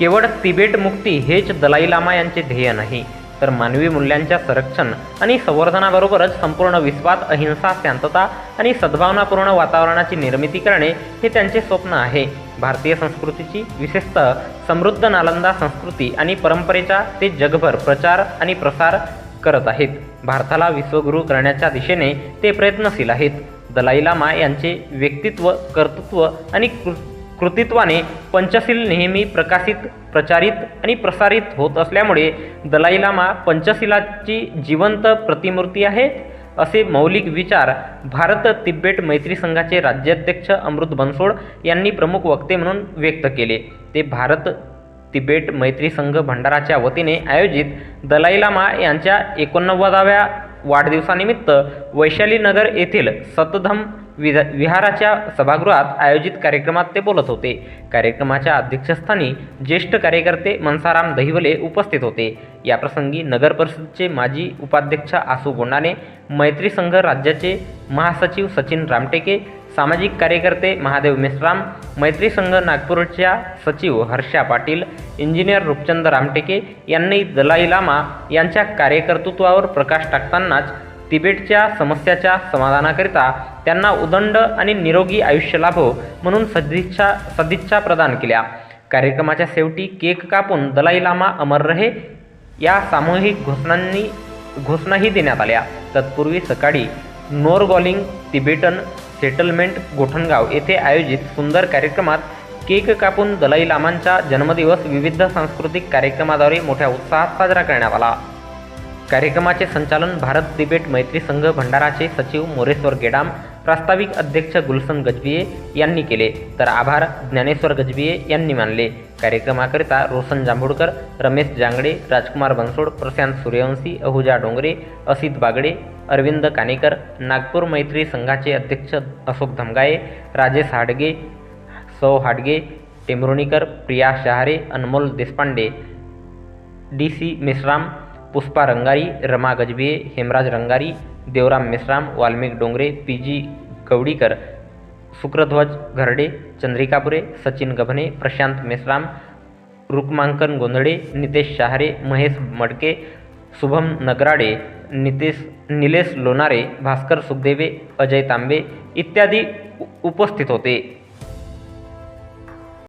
केवळ तिबेट मुक्ती हेच दलाई लामा यांचे ध्येय नाही तर मानवी मूल्यांच्या संरक्षण आणि संवर्धनाबरोबरच संपूर्ण विश्वात अहिंसा शांतता आणि सद्भावनापूर्ण वातावरणाची निर्मिती करणे हे त्यांचे स्वप्न आहे. भारतीय संस्कृतीची विशेषतः समृद्ध नालंदा संस्कृती आणि परंपरेचा ते जगभर प्रचार आणि प्रसार करत आहेत. भारताला विश्वगुरू करण्याच्या दिशेने ते प्रयत्नशील आहेत. दलाई लामा यांचे व्यक्तित्व कर्तृत्व आणि कृ कृतित्वाने पंचशील नेहमी प्रकाशित प्रचारित आणि प्रसारित होत असल्यामुळे दलाई लामा पंचशिलाची जिवंत प्रतिमूर्ती आहेत असे मौलिक विचार भारत तिबेट मैत्री संघाचे राज्याध्यक्ष अमृत बनसोड यांनी प्रमुख वक्ते म्हणून व्यक्त केले. ते भारत तिबेट मैत्री संघ भंडाराच्या वतीने आयोजित दलाई लामा यांच्या एकोणनव्वदाव्या वाढदिवसानिमित्त वैशालीनगर येथील सतधम विध विहाराच्या सभागृहात आयोजित कार्यक्रमात ते बोलत होते. कार्यक्रमाच्या अध्यक्षस्थानी ज्येष्ठ कार्यकर्ते मनसाराम दहिवले उपस्थित होते. याप्रसंगी नगर परिषदेचे माजी उपाध्यक्ष आसू गोंडाने मैत्री संघ राज्याचे महासचिव सचिन रामटेके सामाजिक कार्यकर्ते महादेव मेश्राम मैत्री संघ नागपूरच्या सचिव हर्षा पाटील इंजिनियर रूपचंद रामटेके यांनी दलाई लामा यांच्या कार्यकर्तृत्वावर प्रकाश टाकतानाच तिबेटच्या समस्याच्या समाधानाकरिता त्यांना उदंड आणि निरोगी आयुष्य लाभो म्हणून सदिच्छा सदिच्छा प्रदान केल्या. कार्यक्रमाच्या शेवटी केक कापून दलाई लामा अमर रहे या सामूहिक घोषणांनी घोषणाही देण्यात आल्या. तत्पूर्वी सकाळी नोरगॉलिंग तिबेटन सेटलमेंट गोठणगाव येथे आयोजित सुंदर कार्यक्रमात केक कापून दलाई लामांचा जन्मदिवस विविध सांस्कृतिक कार्यक्रमाद्वारे मोठ्या उत्साहात साजरा करण्यात आला. कार्यक्रमाचे संचालन भारत तिबेट मैत्री संघ भंडाराचे सचिव मोरेश्वर गेडाम प्रास्ताविक अध्यक्ष गुलशन गजबिये यांनी केले. तर आभार ज्ञानेश्वर गजबिये यांनी मानले. कार्यक्रमाकरिता रोशन जांभूडकर रमेश जांगडे राजकुमार बनसोड प्रशांत सूर्यवंशी अहुजा डोंगरे असित बागडे अरविंद कानेकर नागपूर मैत्री संघाचे अध्यक्ष अशोक धमगाये राजेश हाडगे सौ Hadge Temrunikar Priya Shahare Anmol Deshpande D C Meshram Pushpa Rangari, Rama Gajbhiye, Hemraj Rangari, Devram Meshram, Valmik Dongre, P G Gawdikar Shukradhwaj Gharde Chandrikapure Sachin Gabhane, Prashant Meshram, Rukmankan Gondhale Nitesh Shahare, Mahesh Madke, Shubham Nagrade, Nitesh, Nilesh Lonare, Bhaskar Sukhdeve, Ajay तांबे इत्यादी उपस्थित होते.